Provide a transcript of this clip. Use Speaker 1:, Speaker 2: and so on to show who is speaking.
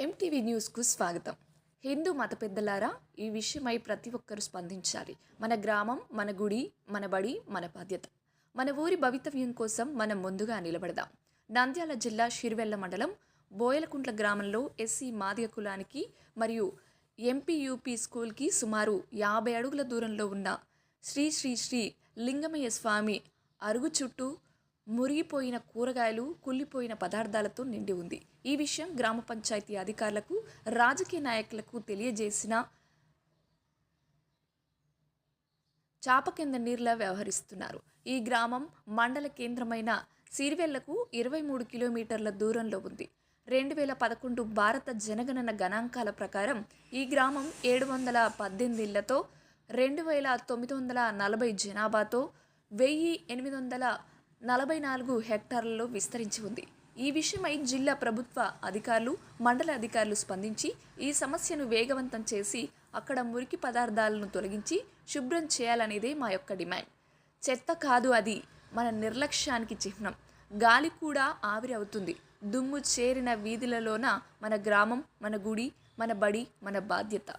Speaker 1: MTV న్యూస్కు స్వాగతం. హిందూ మత పెద్దలారా ఈ విషయమై ప్రతి ఒక్కరూ స్పందించాలి. మన గ్రామం మన గుడి మన బడి మన బాధ్యత. మన ఊరి భవితవ్యం కోసం మనం ముందుగా నిలబడదాం. నంద్యాల జిల్లా షిర్వెల్ల మండలం బోయలకుంట్ల గ్రామంలో ఎస్సీ మాదిగ కులానికి మరియు ఎంపీయూపీ స్కూల్కి సుమారు యాభై అడుగుల దూరంలో ఉన్న శ్రీ శ్రీ శ్రీ లింగమయ్య స్వామి అరుగు చుట్టూ మురిగిపోయిన కూరగాయలు కుళ్ళిపోయిన పదార్థాలతో నిండి ఉంది. ఈ విషయం గ్రామ పంచాయతీ అధికారులకు రాజకీయ నాయకులకు తెలియజేసిన చాప కింద నీరులా వ్యవహరిస్తున్నారు. ఈ గ్రామం మండల కేంద్రమైన సిరివెళ్ళకు ఇరవై మూడు కిలోమీటర్ల దూరంలో ఉంది. రెండు వేల పదకొండు భారత జనగణన గణాంకాల ప్రకారం ఈ గ్రామం ఏడు వందల పద్దెనిమిది ఇళ్ళతో రెండు వేల తొమ్మిది వందల నలభై జనాభాతో వెయ్యి ఎనిమిది వందల నలభై నాలుగు హెక్టార్లలో విస్తరించి ఉంది. ఈ విషయమై జిల్లా ప్రభుత్వ అధికారులు మండల అధికారులు స్పందించి ఈ సమస్యను వేగవంతం చేసి అక్కడ మురికి పదార్థాలను తొలగించి శుభ్రం చేయాలనేదే మా యొక్క డిమాండ్. చెత్త కాదు అది మన నిర్లక్ష్యానికి చిహ్నం. గాలి కూడా ఆవిరి అవుతుంది. దుమ్ము చేరిన వీధులలోన మన గ్రామం మన గుడి మన బడి మన బాధ్యత.